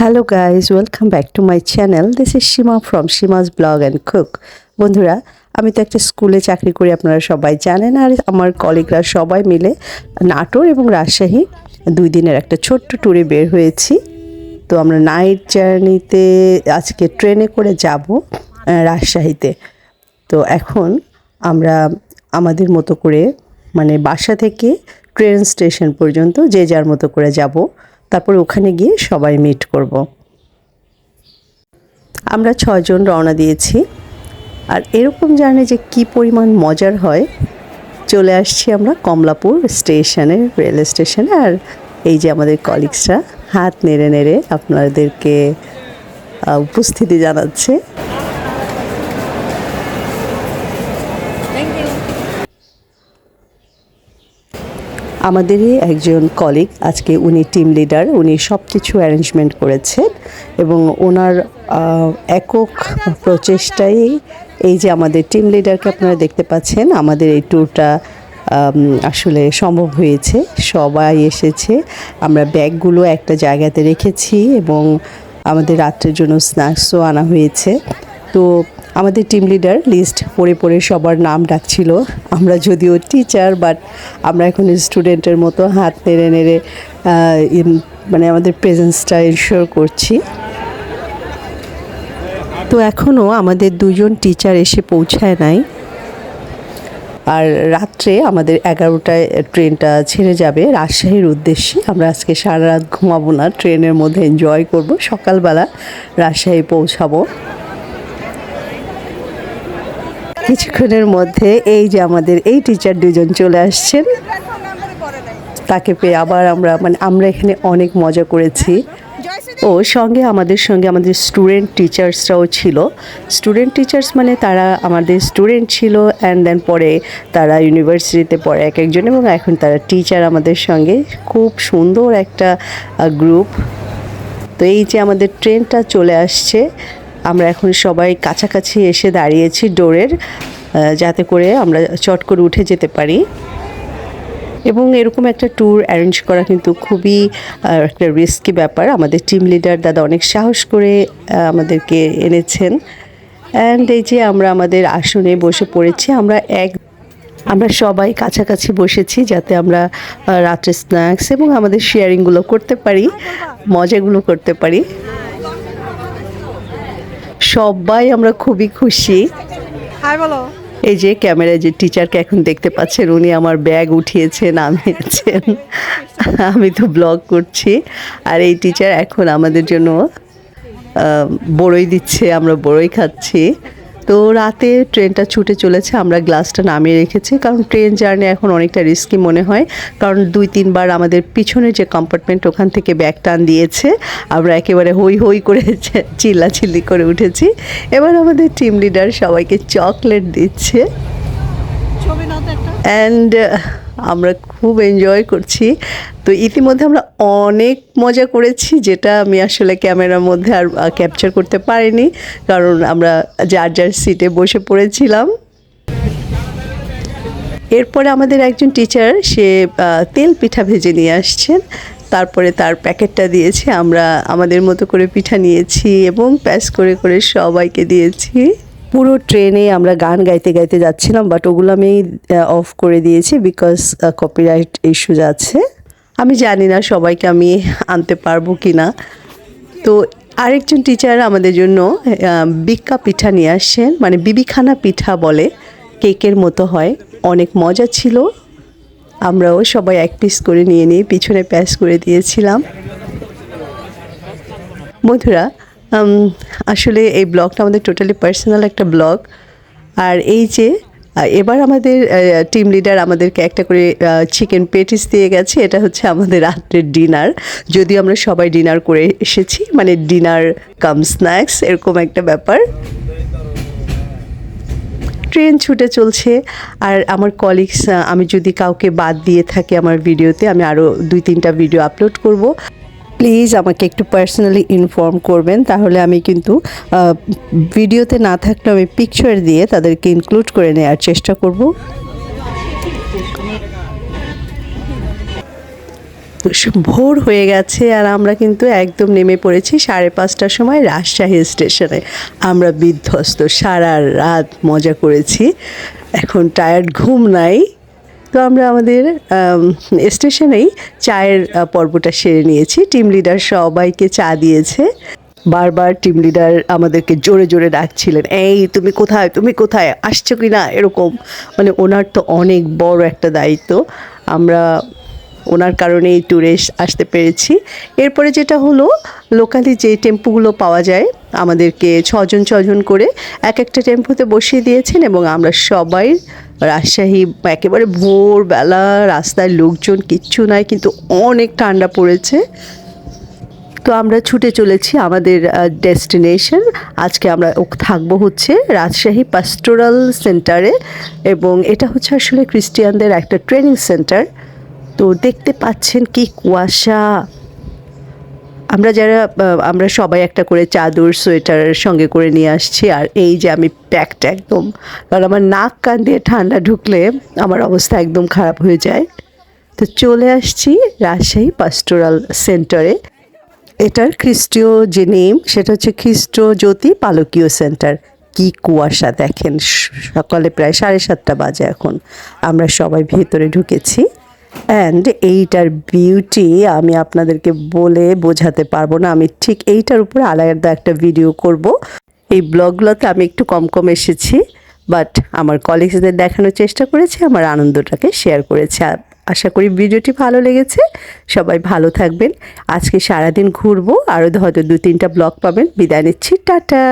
Hello guys welcome back to my channel this is Seema from Seema's vlog and cook বন্ধুরা, আমি তো একটা স্কুলে চাকরি করি, আপনারা সবাই জানেন, আর আমার কলিগরা সবাই মিলে নাটোর এবং রাজশাহী দুই দিনের একটা ছোট্ট ট্যুরে বের হয়েছি। তো আমরা নাইট জার্নিতে আজকে ট্রেনে করে যাব রাজশাহীতে। তো এখন আমরা আমাদের মতো করে মানে বাসা থেকে ট্রেন স্টেশন পর্যন্ত যে যার মতো করে যাব। তারপর ওখানে গিয়ে সবাই মিট করব। আমরা ছজন রওনা দিয়েছি। আর এরকম জার্নি যে কি পরিমাণ মজার হয়, চলে আসছি আমরা কমলাপুর স্টেশনে রেল স্টেশনে আর এই যে আমাদের কলিগসরা হাত নেড়ে নেড়ে আপনাদেরকে উপস্থিতি জানাচ্ছে। আমাদেরই একজন কলিগ আজকে উনি টিম লিডার উনি সব কিছু অ্যারেঞ্জমেন্ট করেছেন এবং ওনার একক প্রচেষ্টাই এই যে আমাদের টিম লিডারকে আপনারা দেখতে পাচ্ছেন, আমাদের এই ট্যুরটা আসলে সম্ভব হয়েছে। সবাই এসেছে, আমরা ব্যাগগুলো একটা জায়গাতে রেখেছি এবং আমাদের রাত্রের জন্য স্ন্যাক্সও আনা হয়েছে। তো আমাদের টিম লিডার লিস্ট পড়ে পড়ে সবার নাম ডাকছিল। আমরা যদিও টিচার বাট আমরা এখন স্টুডেন্টের মতো হাত নেড়ে নেড়ে মানে আমাদের প্রেজেন্সটা ইনশিওর করছি। তো এখনও আমাদের দুজন টিচার এসে পৌঁছায় নাই। আর রাত্রে আমাদের এগারোটায় ট্রেনটা ছেড়ে যাবে। রাজশাহীর উদ্দেশ্যে আমরা আজকে সারা রাত ঘুমাবো না, ট্রেনের মধ্যে এনজয় করব। সকালবেলা রাজশাহী পৌঁছাবো। কিছুক্ষণের মধ্যে এই যে আমাদের এই টিচার দুজন চলে আসছেন, তাকে পেয়ে আবার আমরা মানে আমরা এখানে অনেক মজা করেছি। ও সঙ্গে আমাদের সঙ্গে আমাদের স্টুডেন্ট টিচার্সরাও ছিল। স্টুডেন্ট টিচার্স মানে তারা আমাদের স্টুডেন্ট ছিল অ্যান্ড দেন পরে তারা ইউনিভার্সিটিতে পড়ে এক একজন, এবং এখন তারা টিচার আমাদের সঙ্গে। খুব সুন্দর একটা গ্রুপ তো এই যে আমাদের ট্রেনটা চলে আসছে আমরা এখন সবাই কাছাকাছি এসে দাঁড়িয়েছি ডোরের যাতে করে আমরা চট করে উঠে যেতে পারি। এবং এরকম একটা ট্যুর অ্যারেঞ্জ করা কিন্তু খুবই একটা রিস্কি ব্যাপার। আমাদের টিম লিডার দাদা অনেক সাহস করে আমাদেরকে এনেছেন। অ্যান্ড এই যে আমরা আমাদের আসনে বসে পড়েছি, আমরা এক, আমরা সবাই কাছাকাছি বসেছি যাতে আমরা রাত্রে স্ন্যাক্স এবং আমাদের শেয়ারিংগুলো করতে পারি, মজাগুলো করতে পারি। সবাই আমরা খুবই খুশি। হাই বলো। এই যে ক্যামেরায় যে টিচারকে এখন দেখতে পাচ্ছেন উনি আমার ব্যাগ উঠিয়েছেন নামিয়েছেন। আমি তো ব্লগ করছি। আর এই টিচার এখন আমাদের জন্য বড়ই দিচ্ছে আমরা বড়ই খাচ্ছি। তো রাতে ট্রেনটা ছুটে চলেছে, আমরা গ্লাসটা নামিয়ে রেখেছি। কারণ ট্রেন জার্নি এখন অনেকটা রিস্কি মনে হয়। কারণ দুই, তিনবার আমাদের পিছনে যে কম্পার্টমেন্ট ওখান থেকে ব্যাগ টান দিয়েছে। আমরা একেবারে হই হই করে চিল্লাচিল্লি করে উঠেছি। এবার আমাদের টিম লিডার সবাইকে চকলেট দিচ্ছে। অ্যান্ড আমরা খুব এনজয় করছি। তো ইতিমধ্যে আমরা অনেক মজা করেছি, যেটা আমি আসলে ক্যামেরার মধ্যে আর ক্যাপচার করতে পারিনি। কারণ আমরা যার যার সিটে বসে পড়েছিলাম। এরপরে আমাদের একজন টিচার সে তেল পিঠা ভেজে নিয়ে আসছেন। তারপরে তার প্যাকেটটা দিয়েছে, আমরা আমাদের মতো করে পিঠা নিয়েছি এবং প্যাস করে করে সবাইকে দিয়েছি। পুরো ট্রেনে আমরা গান গাইতে গাইতে যাচ্ছিলাম বাট ওগুলো আমি অফ করে দিয়েছি বিকজ কপিরাইট ইস্যুজ আছে। আমি জানি না সবাইকে আমি আনতে পারব কি না তো আরেকজন টিচার আমাদের জন্য বিক্কা পিঠা নিয়ে আসছেন মানে বিবিখানা পিঠা বলে, কেকের মতো হয়। অনেক মজা ছিল। আমরাও সবাই এক পিস করে নিয়ে নিয়ে পিছনে প্যাস করে দিয়েছিলাম। বন্ধুরা আসলে এই ব্লগটা আমাদের টোটালি পার্সোনাল একটা ব্লগ। আর এই যে এবার আমাদের টিম লিডার আমাদেরকে একটা করে চিকেন পেটিস দিয়ে গেছে, এটা হচ্ছে আমাদের রাত্রের ডিনার যদিও আমরা সবাই ডিনার করে এসেছি মানে ডিনার কাম স্ন্যাক্স এরকম একটা ব্যাপার। ট্রেন ছুটে চলছে, আর আমার কলিগস আমি যদি কাউকে বাদ দিয়ে থাকি আমার ভিডিওতে আমি আরও দুই তিনটা ভিডিও আপলোড করব। প্লিজ আমাকে একটু পার্সোনালি ইনফর্ম করবেন। তাহলে আমি কিন্তু ভিডিওতে না থাকলে আমি পিকচার দিয়ে তাদেরকে ইনক্লুড করে নেওয়ার চেষ্টা করব। ভোর হয়ে গেছে আর আমরা কিন্তু একদম নেমে পড়েছি সাড়ে পাঁচটার সময় রাজশাহী স্টেশনে। আমরা বিধ্বস্ত, সারা রাত মজা করেছি। এখন টায়ার্ড ঘুম নাই। তো আমরা আমাদের স্টেশনেই চায়ের পর্বটা সেরে নিয়েছি। টিম লিডার সবাইকে চা দিয়েছে। বারবার টিম লিডার আমাদেরকে জোরে জোরে ডাকছিলেন, এই, তুমি কোথায়? তুমি কোথায়? আসছো কি না? এরকম। মানে ওনার তো অনেক বড় একটা দায়িত্ব। আমরা ওনার কারণে এই ট্যুরে আসতে পেরেছি। এরপরে যেটা হলো, লোকালি যে টেম্পুগুলো পাওয়া যায়, আমাদেরকে ছজন ছজন করে এক একটা টেম্পুতে বসিয়ে দিয়েছেন এবং আমরা সবাই রাজশাহী, একেবারে ভোরবেলা, রাস্তায় লোকজন কিচ্ছু নাই, কিন্তু অনেক ঠান্ডা পড়েছে। তো আমরা ছুটে চলেছি আমাদের ডেস্টিনেশন। আজকে আমরা থাকব হচ্ছে রাজশাহী পাস্টোরাল সেন্টারে এবং এটা হচ্ছে আসলে খ্রিস্টিয়ানদের একটা ট্রেনিং সেন্টার। তো দেখতে পাচ্ছেন কি কুয়াশা। আমরা যারা আমরা সবাই একটা করে চাদর, সোয়েটার সঙ্গে করে নিয়ে আসছি, আর এই যে আমি প্যাকটা একদম, কারণ আমার নাক কান দিয়ে ঠান্ডা ঢুকলে আমার অবস্থা একদম খারাপ হয়ে যায়। তো চলে আসছি রাজশাহী পাস্টোরাল সেন্টারে এটার খ্রিস্টীয় যে নেম, সেটা হচ্ছে খ্রিস্ট জ্যোতি পালকীয় সেন্টার। কি কুয়াশা দেখেন সকালে প্রায় সাড়ে সাতটা বাজে এখন। আমরা সবাই ভেতরে ঢুকেছি। অ্যান্ড এইটার বিউটি আমি আপনাদেরকে বলে বোঝাতে পারব না। আমি ঠিক এইটার উপরে আলাদা একটা ভিডিও করব। এই ব্লগগুলোতে আমি একটু কম কম এসেছি বাট আমার কলিগসদের দেখানোর চেষ্টা করেছি, আমার আনন্দটাকে শেয়ার করেছি। আশা করি ভিডিওটি ভালো লেগেছে। সবাই ভালো থাকবেন। আজকে সারাদিন ঘুরবো আরও হয়তো দু তিনটা ব্লগ পাবেন। বিদায় নিচ্ছি, টাটা!